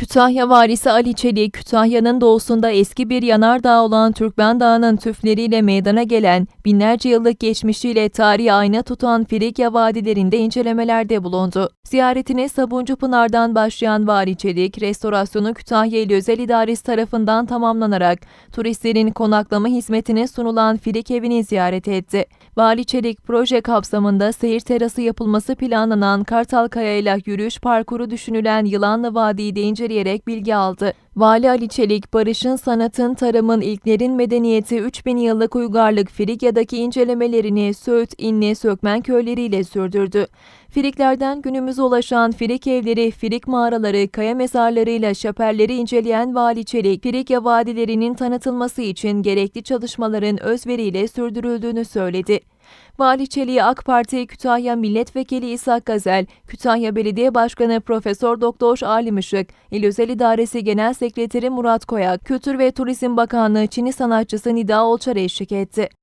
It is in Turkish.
Kütahya valisi Ali Çelik, Kütahya'nın doğusunda eski bir yanardağ olan Türkmen Dağı'nın tüfleriyle meydana gelen, binlerce yıllık geçmişiyle tarihi ayna tutan Frikya vadilerinde incelemelerde bulundu. Ziyaretine Sabuncu Pınar'dan başlayan Vali Çelik, restorasyonu Kütahya İl Özel İdaresi tarafından tamamlanarak turistlerin konaklama hizmetine sunulan Frik evini ziyaret etti. Vali Çelik, proje kapsamında seyir terası yapılması planlanan Kartalkaya ile yürüyüş parkuru düşünülen Yılanlı Vadi'yi de inceleyerek bilgi aldı. Vali Ali Çelik, barışın, sanatın, tarımın, ilklerin medeniyeti 3000 yıllık uygarlık Frigya'daki incelemelerini Söğüt, İnne, Sökmen köyleriyle sürdürdü. Friklerden günümüze ulaşan Frik evleri, Frik mağaraları, kaya mezarlarıyla şapelleri inceleyen Vali Çelik, Frikya vadilerinin tanıtılması için gerekli çalışmaların özveriyle sürdürüldüğünü söyledi. Vali Çelik'e AK Parti Kütahya Milletvekili İshak Gazel, Kütahya Belediye Başkanı Profesör Doktor Alim Işık, İl Özel İdaresi Genel Sekreteri Murat Koyak, Kültür ve Turizm Bakanlığı Çini sanatçısı Nida Olçar eşlik etti.